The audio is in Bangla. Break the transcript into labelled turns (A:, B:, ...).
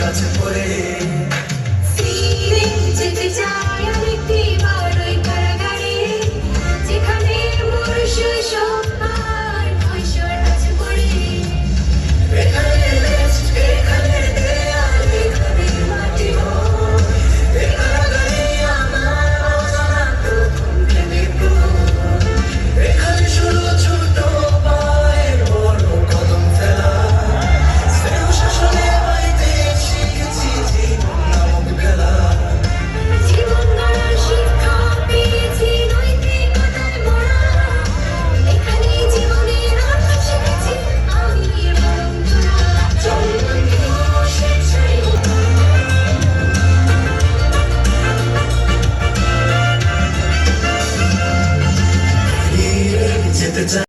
A: কাছে পড়ে। the time.